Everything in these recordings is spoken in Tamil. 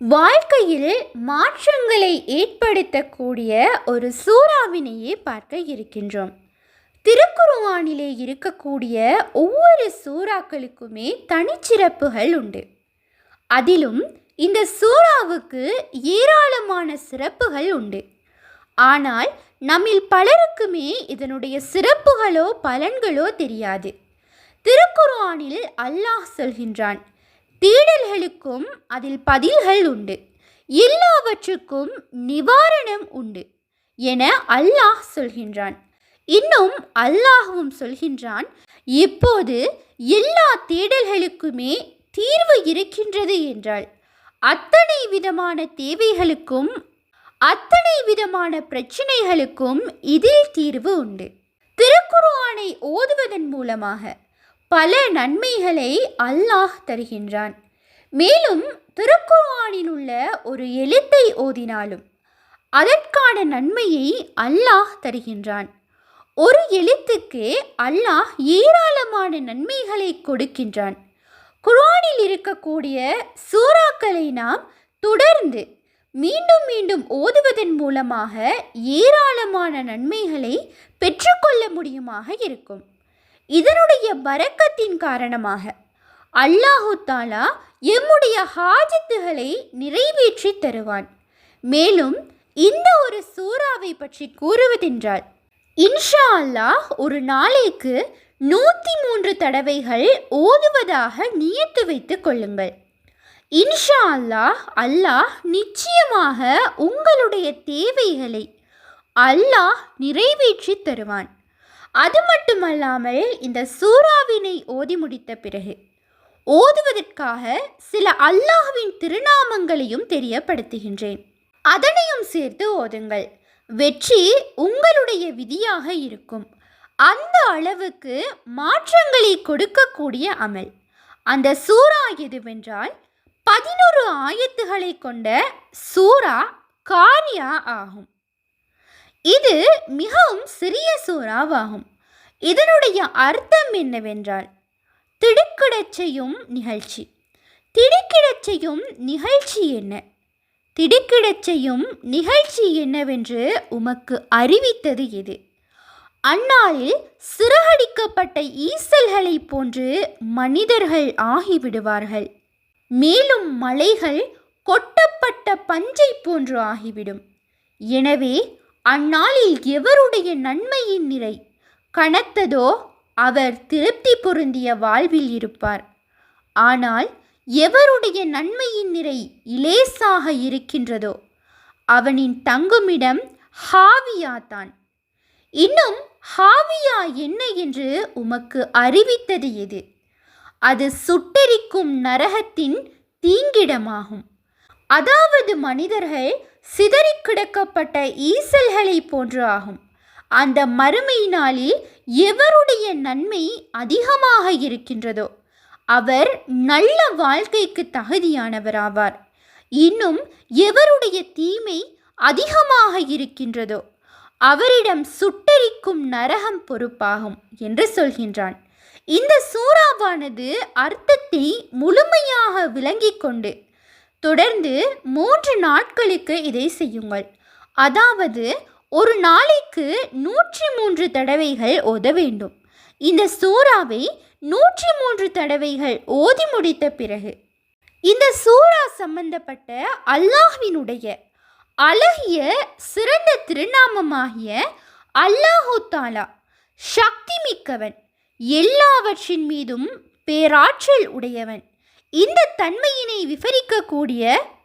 வாழ்க்கையில் மாற்றங்களை ஏற்படுத்தக்கூடிய ஒரு சூறாவினையே பார்க்க இருக்கின்றோம். திருக்குருவானிலே இருக்கக்கூடிய ஒவ்வொரு சூறாக்களுக்குமே தனிச்சிறப்புகள் உண்டு. அதிலும் இந்த சூறாவுக்கு ஏராளமான சிறப்புகள் உண்டு. ஆனால் நம்மில் பலருக்குமே இதனுடைய சிறப்புகளோ பலன்களோ தெரியாது. திருக்குர்ஆனில் அல்லாஹ் சொல்கின்றான் தேடல்களுக்கும் அதில் பதில்கள் உண்டு. எல்லாவற்றுக்கும் நிவாரணம் உண்டு என அல்லாஹ் சொல்கின்றான். இன்னும் அல்லாஹும் சொல்கின்றான் இப்போது எல்லா தேடல்களுக்குமே தீர்வு இருக்கின்றது என்றால் அத்தனை விதமான தேவைகளுக்கும் அத்தனை விதமான பிரச்சினைகளுக்கும் இதில் தீர்வு உண்டு. திருக்குர்ஆனை ஓதுவதன் மூலமாக பல நன்மைகளை அல்லாஹ் தருகின்றான். மேலும் திருக்குர்ஆனில் உள்ள ஒரு எழுத்தை ஓதினாலும் அதற்கான நன்மையை அல்லாஹ் தருகின்றான். ஒரு எழுத்துக்கு அல்லாஹ் ஏராளமான நன்மைகளை கொடுக்கின்றான். குர்ஆனில் இருக்கக்கூடிய சூறாக்களை நாம் தொடர்ந்து மீண்டும் மீண்டும் ஓதுவதன் மூலமாக ஏராளமான நன்மைகளை பெற்றுக்கொள்ள முடியுமாக இருக்கும். இதனுடைய பரக்கத்தின் காரணமாக அல்லாஹு தாலா எம்முடைய ஹாஜத்துகளை நிறைவேற்றி தருவான். மேலும் இந்த ஒரு சூறாவை பற்றி கூறுவதென்றால் இன்ஷா அல்லாஹ் ஒரு நாளைக்கு நூற்றி மூன்று தடவைகள் ஓதுவதாக நியத்து வைத்துக் கொள்ளுங்கள். இன்ஷா அல்லாஹ் அல்லாஹ் நிச்சயமாக உங்களுடைய தேவைகளை அல்லாஹ் நிறைவேற்றி தருவான். அது மட்டுமல்லாமல் இந்த சூறாவினை ஓதி முடித்த பிறகு ஓதுவதற்காக சில அல்லாஹ்வின் திருநாமங்களையும் தெரியப்படுத்துகின்றேன். அதனையும் சேர்த்து ஓதுங்கள். வெற்றி உங்களுடைய விதியாக இருக்கும். அந்த அளவுக்கு மாற்றங்களை கொடுக்கக்கூடிய அமல். அந்த சூறா எதுவென்றால் பதினொரு ஆயத்துகளை கொண்ட சூரா காரியா ஆகும். இது மிகவும் சிறிய சூறாவாகும். இதனுடைய அர்த்தம் என்னவென்றால் திடுக்கிடச் செய்யும் நிகழ்ச்சி. திடுக்கிடச் செய்யும் நிகழ்ச்சி என்ன? திடுக்கிடச் செய்யும் நிகழ்ச்சி என்னவென்று உமக்கு அறிவித்தது எது? அந்நாளில் சிறகடிக்கப்பட்ட ஈசல்களைப் போன்று மனிதர்கள் ஆகிவிடுவார்கள். மேலும் மலைகள் கொட்டப்பட்ட பஞ்சை போன்று ஆகிவிடும். எனவே அந்நாளில் எவருடைய நன்மையின் நிறை? கனத்ததோ அவர் திருப்தி பொருந்திய வாழ்வில் இருப்பார். ஆனால் எவருடைய நன்மையின் நிறை இலேசாக இருக்கின்றதோ அவனின் தங்குமிடம் ஹாவியா தான். இன்னும் ஹாவியா என்ன என்று உமக்கு அறிவித்தது எது? அது சுட்டெரிக்கும் நரகத்தின் தீங்கிடமாகும். அதாவது மனிதர்கள் சிதறி கிடக்கப்பட்ட ஈசல்களை போன்று ஆகும். அந்த மறுமை நாளில் எவருடைய நன்மை அதிகமாக இருக்கின்றதோ அவர் நல்ல வாழ்க்கைக்கு தகுதியானவராவார். இன்னும் எவருடைய தீமை அதிகமாக இருக்கின்றதோ அவரிடம் சுட்டெரிக்கும் நரகம் பொறுப்பாகும் என்று சொல்கின்றான். இந்த சூறாவானது அர்த்தத்தை முழுமையாக விளங்கிக் கொண்டு தொடர்ந்து மூன்று நாட்களுக்கு இதை செய்யுங்கள். அதாவது ஒரு நாளைக்கு நூற்றி மூன்று தடவைகள் ஓத வேண்டும். இந்த சூறாவை நூற்றி மூன்று தடவைகள் ஓதி முடித்த பிறகு இந்த சூறா சம்பந்தப்பட்ட அல்லாஹ்வினுடைய அழகிய சிறந்த திருநாமமாகிய அல்லாஹு தாலா சக்தி மிக்கவன் எல்லாவற்றின் மீதும் பேராற்றல் உடையவன். இந்த தன்மையினை விவரிக்கக்கூடிய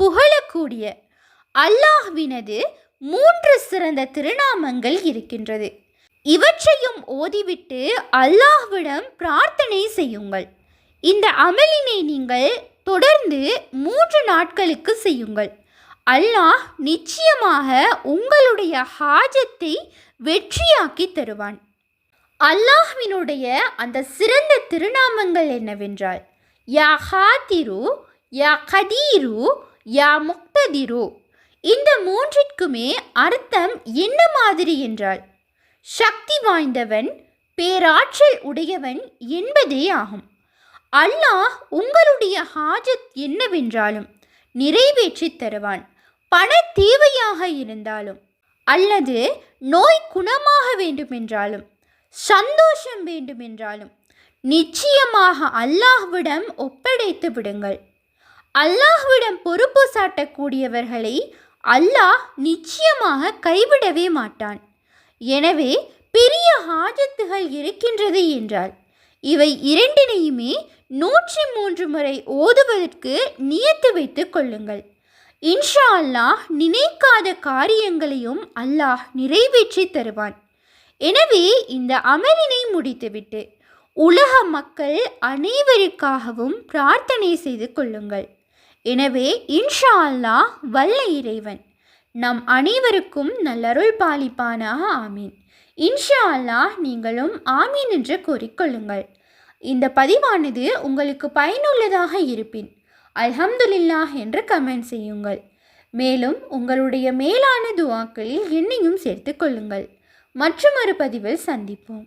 புகழக்கூடிய அல்லாஹ்வினது மூன்று சிறந்த திருநாமங்கள் இருக்கின்றது. இவற்றையும் ஓதிவிட்டு அல்லாஹ்விடம் பிரார்த்தனை செய்யுங்கள். இந்த அமலினை நீங்கள் தொடர்ந்து மூன்று நாட்களுக்கு செய்யுங்கள். அல்லாஹ் நிச்சயமாக உங்களுடைய ஹாஜத்தை வெற்றியாக்கி தருவான். அல்லாஹ்வினுடைய அந்த சிறந்த திருநாமங்கள் என்னவென்றால் யா ஹாதிரு யா கதீரு யா முக்ததிரு. இந்த மூன்றிற்குமே அர்த்தம் என்ன மாதிரி என்றால் சக்தி வாய்ந்தவன் பேராற்றல் உடையவன் என்பதே ஆகும். அல்லாஹ் உங்களுடைய ஹாஜத் என்னவென்றாலும் நிறைவேற்றி தருவான் பண தேவையாக இருந்தாலும். அல்லது நோய் குணமாக வேண்டுமென்றாலும் சந்தோஷம் வேண்டுமென்றாலும் நிச்சயமாக அல்லாஹ்விடம் ஒப்படைத்து விடுங்கள். அல்லாஹ்விடம் பொறுப்பு சாட்டக்கூடியவர்களை அல்லாஹ் நிச்சயமாக கைவிடவே மாட்டான். எனவே பெரிய ஹாஜத்துகள் இருக்கின்றது என்றால் இவை இரண்டினையுமே நூற்றி மூன்று முறை ஓதுவதற்கு நியத்து வைத்துக் கொள்ளுங்கள். இன்ஷா அல்லாஹ் நினைக்காத காரியங்களையும் அல்லாஹ் நிறைவேற்றி தருவான். எனவே இந்த அமலினை முடித்துவிட்டு உலக மக்கள் அனைவருக்காகவும் பிரார்த்தனை செய்து கொள்ளுங்கள். எனவே இன்ஷா அல்லாஹ் வல்ல இறைவன் நம் அனைவருக்கும் நல்லருள் பாலிப்பானாக ஆமீன். இன்ஷா அல்லாஹ் நீங்களும் ஆமீன் என்று கூறிக்கொள்ளுங்கள். இந்த பதிவானது உங்களுக்கு பயனுள்ளதாக இருப்பின் அல்ஹம்துலில்லாஹ் என்று கமெண்ட் செய்யுங்கள். மேலும் உங்களுடைய மேலான துவாக்களில் என்னையும் சேர்த்து கொள்ளுங்கள். மற்றொரு பதிவில் சந்திப்போம்.